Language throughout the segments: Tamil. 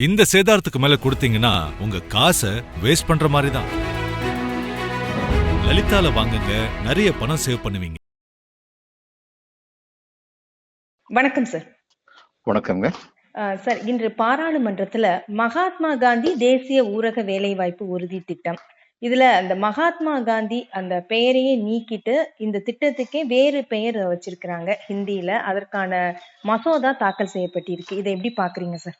இந்த சேதாரத்துக்கு மேல கொடுத்தீங்கன்னா உங்க காசை வேஸ்ட் பண்ற மாதிரி தான் லலிதால வாங்குங்க நிறைய பணம் சேவ் பண்ணுவீங்க. வணக்கம் சார் வணக்கங்க அஹ் சார் இன்று பாராளுமன்றத்துல மகாத்மா காந்தி தேசிய ஊரக வேலைவாய்ப்பு உறுதி திட்டம். இதுல அந்த மகாத்மா காந்தி அந்த பெயரையே நீக்கிட்டு இந்த திட்டத்துக்கே வேறு பெயர் வச்சிருக்கிறாங்க. ஹிந்தியில அதற்கான மசோதா தாக்கல் செய்யப்பட்டிருக்கு. இதை எப்படி பாக்குறீங்க சார்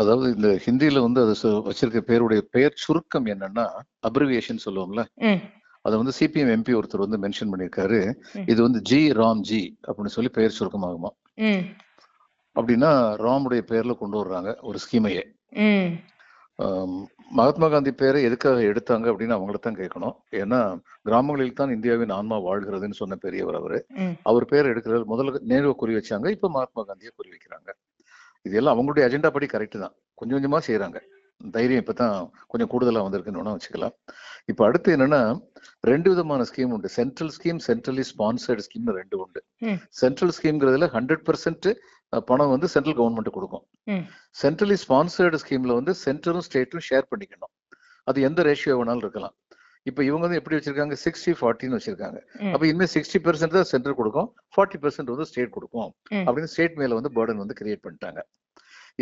அதாவது இந்த ஹிந்தியில வந்து அது வச்சிருக்க பேருடைய பெயர் சுருக்கம் என்னன்னா அப்ரிவியேஷன் சொல்லுவோம்ல. அதை வந்து சிபிஎம் எம்பி ஒருத்தர் வந்து மென்ஷன் பண்ணியிருக்காரு. இது வந்து ஜி ராம் ஜி அப்படின்னு சொல்லி பெயர் சுருக்கமாகுமா. அப்படின்னா ராமுடைய பெயர்ல கொண்டு வர்றாங்க ஒரு ஸ்கீமையே மகாத்மா காந்தி பேரை எதுக்காக எடுத்தாங்க அப்படின்னு அவங்கள தான் கேட்கணும். ஏன்னா கிராமங்களில் தான் இந்தியாவின் ஆன்மா வாழ்கிறதுன்னு சொன்ன பெரியவர் அவரு. அவர் பேர் எடுக்கிறது முதல்ல நேருவை குறி வச்சாங்க இப்ப மகாத்மா காந்தியை குறி வைக்கிறாங்க. இது எல்லாம் அவங்களுடைய அஜெண்டா படி கரெக்ட் தான். கொஞ்சம் கொஞ்சமா செய்யறாங்க தைரியம் இப்பதான் கொஞ்சம் கூடுதலா வந்திருக்குன்னு வச்சுக்கலாம். இப்ப அடுத்து என்னன்னா ரெண்டு விதமான ஸ்கீம் உண்டு. சென்ட்ரல் ஸ்கீம் சென்ட்ரலி ஸ்பான்சர்டு ஸ்கீம்னு ரெண்டு உண்டு. சென்ட்ரல் ஸ்கீம்ங்கிறதுல ஹண்ட்ரட் பர்சன்ட் பணம் வந்து சென்ட்ரல் கவர்மெண்ட் கொடுக்கும். சென்ட்ரலி ஸ்பான்சர்டு ஸ்கீம்ல வந்து சென்டரும் ஸ்டேட்டும் ஷேர் பண்ணிக்கணும். அது எந்த ரேஷியோ வேணாலும் இருக்கலாம். இப்ப இவங்க வந்து எப்படி வச்சிருக்காங்க? சிக்ஸ்டி ஃபார்ட்டின்னு வச்சிருக்காங்க. அப்ப இனிமே சிக்ஸ்டி பெர்சென்ட் தான் சென்டர் கொடுக்கும். ஃபார்ட்டி பெர்சென்ட் வந்து ஸ்டேட் கொடுக்கும். அப்படின்னு ஸ்டேட் மேல வந்து பேர்டன் வந்து கிரியேட் பண்ணிட்டாங்க.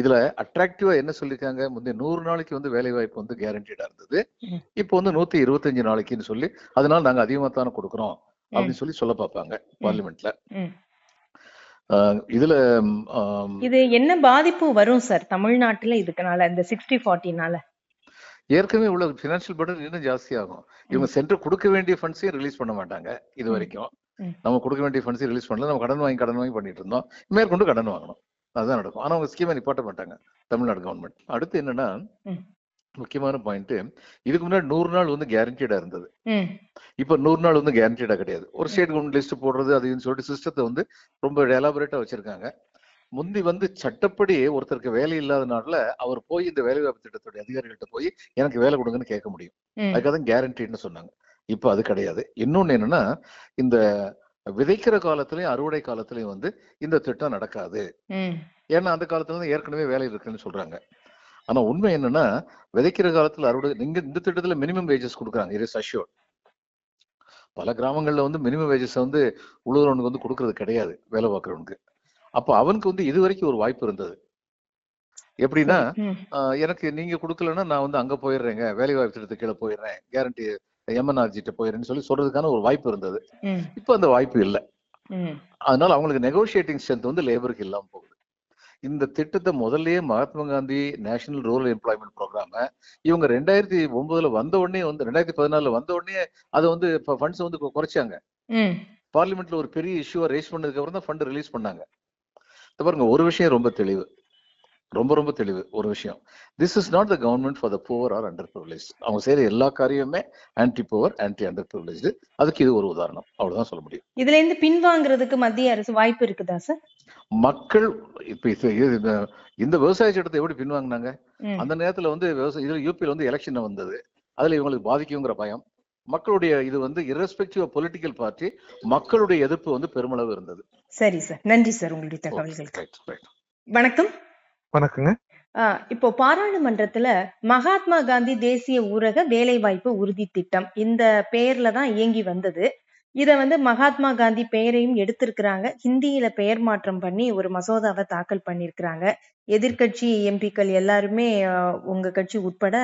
இதுல அட்ராக்டிவா என்ன சொல்லியிருக்காங்க? முந்தைய நூறு நாளைக்கு வந்து வேலை வாய்ப்பு வந்து கேரண்டீடா இருந்தது. இப்போ வந்து நூத்தி இருபத்தஞ்சு நாளைக்குன்னு சொல்லி அதனால நாங்க அதிகமா தானே கொடுக்குறோம் அப்படின்னு சொல்லி சொல்ல பார்ப்பாங்க பார்லிமெண்ட்ல. இதுல இது என்ன பாதிப்பு வரும் சார் தமிழ்நாட்டுல இதுக்குனால இந்த சிக்ஸ்டி ஃபார்ட்டினால ஏற்கனவே உள்ள பினான்சியல் பர்டன் இன்னும் ஜாஸ்தி ஆகும் இவங்க சென்டர் கொடுக்க வேண்டிய ஃபண்ட்ஸையும் ரிலீஸ் பண்ண மாட்டாங்க இது. வரைக்கும். நம்ம கொடுக்க வேண்டிய ஃபண்ட்ஸையும் ரிலீஸ் பண்ணல. நம்ம கடன் வாங்கி கடன் வாங்கி பண்ணிட்டு இருந்தோம். மேற்கொண்டு கடன் வாங்கணும். அதுதான் நடக்கும். ஆனா அவங்க ஸ்கீமை நிப்பாட்ட மாட்டாங்க. தமிழ்நாடு கவர்மெண்ட் அடுத்து என்னன்னா. முக்கியமான பாயிண்ட் இதுக்கு முன்னாடி நூறு நாள் வந்து கேரண்டீடா இருந்தது. இப்ப நூறு நாள் வந்து கேரண்டீடா கிடையாது. ஒரு ஸ்டேட் கவர்மெண்ட் லிஸ்ட் போடுறது அதுன்னு சொல்லிட்டு சிஸ்டத்தை வந்து ரொம்ப எலாபரேட்டா வச்சிருக்காங்க. முந்தி வந்து சட்டப்படி ஒருத்தருக்கு வேலை இல்லாத நாள்ல அவர் போய் இந்த வேலை வாய்ப்பு திட்டத்துடைய அதிகாரிகள்ட்ட போய் எனக்கு வேலை கொடுங்கன்னு கேட்க முடியும். அதுக்காக தான் கேரண்டின்னு சொன்னாங்க. இப்போ அது கிடையாது. இன்னொன்னு என்னன்னா இந்த விதைக்கிற காலத்திலயும் அறுவடை காலத்திலயும் வந்து இந்த திட்டம் நடக்காது. ஏன்னா அந்த காலத்துல இருந்து ஏற்கனவே வேலை இருக்குன்னு சொல்றாங்க. ஆனா உண்மை என்னன்னா விதைக்கிற காலத்துல அறுவடை நீங்க இந்த திட்டத்துல மினிமம் வேஜஸ் கொடுக்குறாங்க. இட் இஸ் அஷ்யூர்ட் பல கிராமங்கள்ல வந்து மினிமம் வேஜஸ் வந்து உழுவுறவனுக்கு வந்து கொடுக்கறது கிடையாது வேலை பார்க்கறவனுக்கு. அப்போ அவனுக்கு வந்து இது வரைக்கும் ஒரு வாய்ப்பு இருந்தது. எப்படின்னா எனக்கு நீங்க கொடுக்கலன்னா நான் வந்து அங்க போயிடுறேங்க. வேலை வாய்ப்பு திட்டத்துக்கு கீழே போயிடுறேன். கேரண்டி எம்என்ஆர்ஜிட்ட போயிடுறேன்னு சொல்லி சொல்றதுக்கான ஒரு வாய்ப்பு இருந்தது. இப்போ அந்த வாய்ப்பு இல்லை. அதனால அவங்களுக்கு நெகோஷியேட்டிங் ஸ்ட்ரென்த் வந்து லேபருக்கு இல்லாம போகுது. இந்த திட்டத்தை முதல்லயே Mahatma Gandhi national rural employment programme இவங்க ரெண்டாயிரத்தி ஒன்பதுல வந்த உடனே வந்து ரெண்டாயிரத்தி பதினாலுல வந்த உடனே அதை வந்து ஃபண்ட்ஸ் வந்து குறைச்சாங்க. பார்லிமெண்ட்ல ஒரு பெரிய இஷ்யூவை ரைஸ் பண்ணதுக்கு அப்புறம் தான் ஃபண்ட் ரிலீஸ் பண்ணாங்க. பாருங்க ஒரு விஷயம் ரொம்ப தெளிவு. ரொம்ப ரொம்ப தெளிவு. ஒரு விஷயம். This is not the government for the poor or under privilege அவங்க செய்யற எல்லா காரியமுமே anti poor anti under privilege அதுக்கு இது ஒரு உதாரணம். அவ்வளவுதான் சொல்ல முடியும். இதுல இருந்து பின்வாங்குறதுக்கு மத்திய அரசு வாய்ப்பு இருக்குதா சார் மக்கள் இப்ப இந்த- விவசாய சட்டத்தை எப்படி பின்வாங்கினாங்க? அந்த நேரத்துல வந்து விவசாய இதுல யூபியில் வந்து எலெக்ஷன் வந்தது. அதுல இவங்களுக்கு பாதிக்குங்கிற பயம். மக்களுடைய இது வந்து இரஸ்பெக்டிவ் பொலிட்டிக்கல் பார்ட்டி மக்களுடைய எதிர்ப்பு வந்து பெருமளவு இருந்தது. சரி சார் நன்றி சார் உங்களுடைய தகவல்களுக்கு. வணக்கம். வணக்கங்க. ஆ, இப்போ பாராளுமன்றத்துல மகாத்மா காந்தி தேசிய ஊரக வேலைவாய்ப்பு உறுதி திட்டம் இந்த பெயர்ல தான் இயங்கி வந்தது. இத வந்து மகாத்மா காந்தி பெயரையும் எடுத்திருக்கிறாங்க. ஹிந்தியில பெயர் மாற்றம் பண்ணி ஒரு மசோதாவை தாக்கல் பண்ணியிருக்கிறாங்க. எதிர்க்கட்சி எம்பிக்கள் எல்லாருமே உங்க கட்சி உட்பட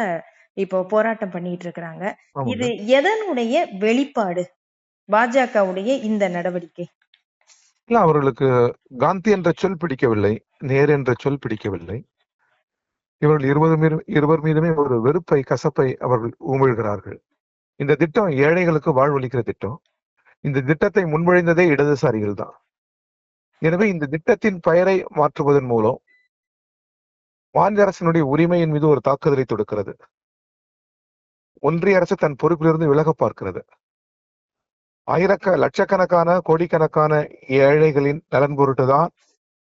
இப்போ போராட்டம் பண்ணிட்டு இருக்கிறாங்க இது எதனுடைய வெளிப்பாடு? பாஜகவுடைய இந்த நடவடிக்கை. இல்ல அவர்களுக்கு காந்தி என்ற சொல் பிடிக்கவில்லை நேரு என்ற சொல் பிடிக்கவில்லை. இவர்கள் இருவர் மீது இருவர் மீதுமே ஒரு வெறுப்பை கசப்பை அவர்கள் உமிழ்கிறார்கள் இந்த திட்டம் ஏழைகளுக்கு வாழ்வளிக்கிற திட்டம். இந்த திட்டத்தை முன்மொழிந்ததே இடதுசாரிகள் தான். எனவே இந்த திட்டத்தின் பெயரை மாற்றுவதன் மூலம் மாநில அரசினுடைய உரிமையின் மீது ஒரு தாக்குதலை தொடுக்கிறது. ஒன்றிய அரசு தன் பொறுப்பிலிருந்து விலக பார்க்கிறது. ஆயிரக்க லட்சக்கணக்கான கோடிக்கணக்கான ஏழைகளின் நலன் பொருட்டுதான்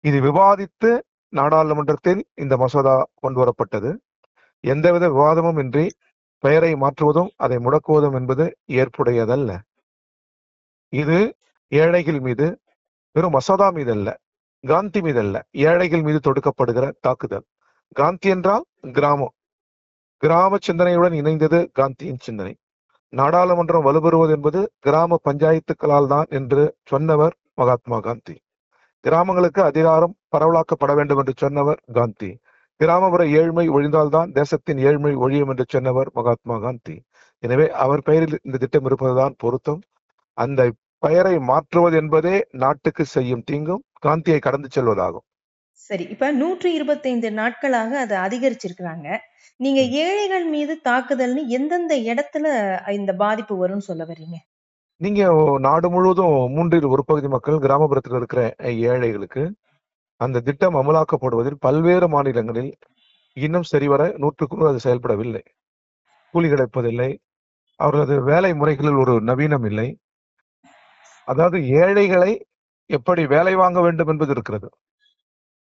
இது விவாதித்து நாடாளுமன்றத்தில் இந்த மசோதா கொண்டு வரப்பட்டது. எந்தவித விவாதமும் இன்றி பெயரை மாற்றுவதும் அதை முடக்குவதும் என்பது ஏற்புடையதல்ல. இது ஏழைகள் மீது வெறும் மசோதா மீது அல்ல காந்தி மீது அல்ல ஏழைகள் மீது தொடுக்கப்படுகிற தாக்குதல். காந்தி என்றால் கிராமம். கிராம சிந்தனையுடன் இணைந்தது காந்தியின் சிந்தனை. நாடாளுமன்றம் வலுப்பெறுவது என்பது கிராம பஞ்சாயத்துக்களால் தான் என்று சொன்னவர் மகாத்மா காந்தி. கிராமங்களுக்கு அதிகாரம் பரவலாக்கப்பட வேண்டும் என்று சொன்னவர் காந்தி. கிராமப்புற ஏழ்மை ஒழிந்தால்தான் தேசத்தின் ஏழ்மை ஒழியும் என்று சொன்னவர் மகாத்மா காந்தி. எனவே அவர் பெயரில் இந்த திட்டம் இருப்பதுதான் பொருத்தம். அந்த பெயரை மாற்றுவது என்பதே நாட்டுக்கு செய்யும் தீங்கும். காந்தியை கடந்து செல்வதாகும். சரி இப்ப நூற்றி இருபத்தைந்து நாட்களாக அதை அதிகரிச்சிருக்கிறாங்க. நீங்க ஏழைகள் மீது தாக்குதல்னு எந்தெந்த இடத்துல இந்த பாதிப்பு வரும்னு சொல்ல வர்றீங்க? நீங்க நாடு முழுவதும் மூன்றில் ஒரு பகுதி மக்கள் கிராமப்புறத்தில் இருக்கிற ஏழைகளுக்கு அந்த திட்டம் அமலாக்கப்படுவதில் பல்வேறு மாநிலங்களில் இன்னும் சரிவர நூற்றுக்கு நூறு அது செயல்படவில்லை. கூலி கிடைப்பதில்லை. அவர்களது வேலை முறைகளில் ஒரு நவீனம் இல்லை. அதாவது ஏழைகளை எப்படி வேலை வாங்க வேண்டும் என்பது இருக்கிறது.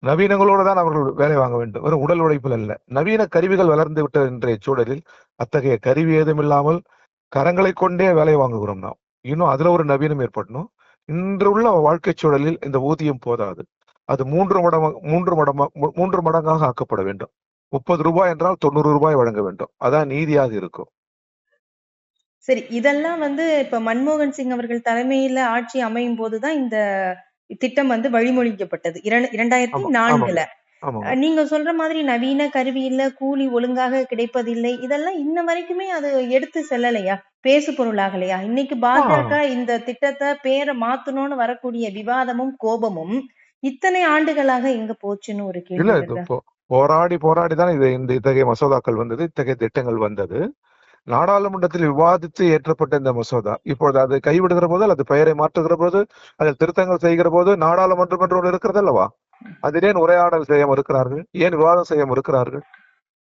நவீனங்களோடு தான் அவர்கள் வேலை வாங்க வேண்டும். வெறும் உடல் உழைப்பில் அல்ல. நவீன கருவிகள் வளர்ந்து விட்ட இன்றைய சூழலில். அத்தகைய கருவி ஏதும் இல்லாமல் கரங்களை கொண்டே வேலை வாங்குகிறோம் நாம். இன்னும் அதுல ஒரு நவீனம் ஏற்படணும். இன்று உள்ள வாழ்க்கை சூழலில் இந்த ஊதியம் போதாது. அது மூன்று மடங்கு மூன்று மடமா மூன்று மடங்காக ஆக்கப்பட வேண்டும். முப்பது ரூபாய் என்றால் தொண்ணூறு ரூபாய் வழங்க வேண்டும். அதான் நீதியாக இருக்கும். சரி இதெல்லாம் வந்து இப்ப மன்மோகன் சிங் அவர்கள் தலைமையில ஆட்சி அமையும் போதுதான் இந்த திட்டம் வந்து வழிமொழிக்கப்பட்டது. இரண்- இரண்டாயிரத்தி நான்குல. நீங்க சொல்ற மாதிரி நவீன கருவி இல்ல கூலி ஒழுங்காக கிடைப்பதில்லை இதெல்லாம் இன்ன வரைக்குமே அது எடுத்து செல்லலையா? பேசு பொருளாகலையா இன்னைக்கு பாஜக இந்த திட்டத்தை பேரை மாத்தணும்னு வரக்கூடிய விவாதமும் கோபமும் இத்தனை ஆண்டுகளாக எங்க போச்சுன்னு ஒரு கேள்வி போராடி போராடி தான் இது இந்த இத்தகைய மசோதாக்கள் வந்தது இத்தகைய திட்டங்கள் வந்தது. நாடாளுமன்றத்தில் விவாதித்து ஏற்றப்பட்ட இந்த மசோதா. இப்பொழுது அது கைவிடுகிற போது அல்லது பெயரை மாற்றுகிற போது அதில் திருத்தங்கள் செய்கிற போது நாடாளுமன்றம் என்று ஒன்று இருக்கிறது அல்லவா? அதில் ஏன் உரையாடல் செய்ய மறுக்கிறார்கள்? ஏன் விவாதம் செய்ய மறுக்கிறார்கள்?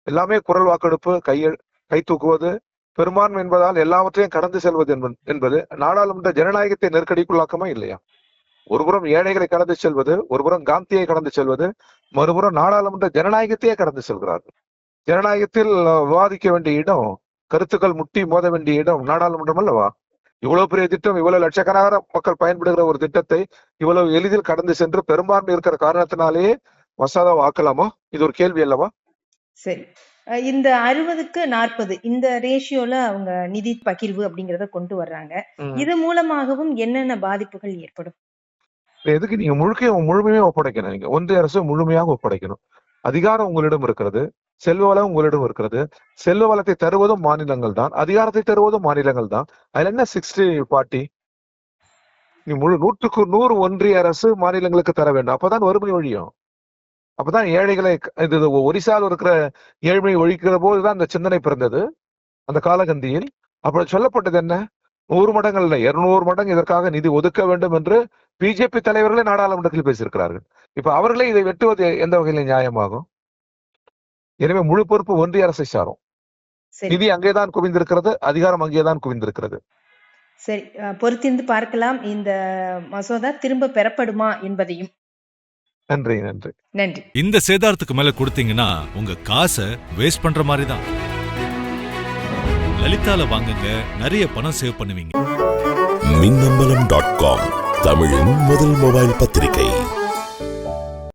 எல்லாமே குரல் வாக்கெடுப்பு கையெழு கை தூக்குவது பெரும்பான்மை என்பதால் எல்லாவற்றையும் கடந்து செல்வது என்பது என்பது நாடாளுமன்ற ஜனநாயகத்தை நெருக்கடிக்குள்ளாக்கமா இல்லையா? ஒருபுறம் ஏழைகளை கடந்து செல்வது ஒருபுறம் காந்தியை கடந்து செல்வது மறுபுறம் நாடாளுமன்ற ஜனநாயகத்தையே கடந்து செல்கிறார்கள். ஜனநாயகத்தில் விவாதிக்க வேண்டிய இடம் கருத்துக்கள் முட்டி மோத வேண்டிய இடம் நாடாளுமன்றம் அல்லவா? இவ்வளவு பெரிய திட்டம் இவ்வளவு லட்சக்கணக்கான மக்கள் பயன்படுகிற ஒரு திட்டத்தை இவ்வளவு எளிதில் கடந்து சென்று பெரும்பான்மை இருக்கிற காரணத்தினாலேயே மசோதா ஆக்கலாமா? இது ஒரு கேள்வி அல்லவா? சரி. இந்த அறுபதுக்கு நாற்பது இந்த ரேஷியோல அவங்க நிதி பகிர்வு அப்படிங்கறத கொண்டு வர்றாங்க. இது மூலமாகவும் என்னென்ன பாதிப்புகள் ஏற்படும்? எதுக்கு நீங்க முழுக்க முழுமையாக ஒப்படைக்கணும். நீங்க ஒன்றிய அரசு முழுமையாக ஒப்படைக்கணும். அதிகாரம் உங்களிடம் இருக்கிறது. செல்வ வளம் உங்களிடம் இருக்கிறது. செல்வ வளத்தை தருவதும் மாநிலங்கள் தான். அதிகாரத்தை தருவதும் மாநிலங்கள் தான். அதுல என்ன சிக்ஸ்டி பார்ட்டி நீ முழு நூற்றுக்கு நூறு ஒன்றிய அரசு மாநிலங்களுக்கு தர வேண்டும். அப்பதான் வறுமை ஒழியும். அப்பதான் ஏழைகளை இது ஒரிசாவில் இருக்கிற ஏழ்மை ஒழிக்கிற போதுதான் இந்த சிந்தனை பிறந்தது. அந்த காலகந்தியில். அப்படி சொல்லப்பட்டது என்ன? நூறு மடங்கு இல்லை. இருநூறு மடங்கு இதற்காக நிதி ஒதுக்க வேண்டும் என்று பிஜேபி தலைவர்களே நாடாளுமன்றத்தில் பேசியிருக்கிறார்கள். இப்ப அவர்களே இதை வெட்டுவது எந்த வகையில நியாயமாகும்? எனவே முழு பொறுப்பு ஒன்றிய அரசை சாரும். சரி. நிதி அங்கேதான் குவிந்திருக்கிறது அதிகாரம் அங்கேதான் குவிந்திருக்கிறது. சரி பொறுத்திருந்து பார்க்கலாம். இந்த மசோதா திரும்ப பெறப்படுமா என்பதையும். நன்றி நன்றி. நன்றி. இந்த சேதாரத்துக்கு மேல கொடுத்தீங்கன்னா உங்க காசை வேஸ்ட் பண்ற மாதிரி தான் லலிதால வாங்குங்க நிறைய பணம் சேவ் பண்ணுவீங்க. மின்னம்பலம் டாட் காம் தமிழின் முதல் மொபைல் பத்திரிகை.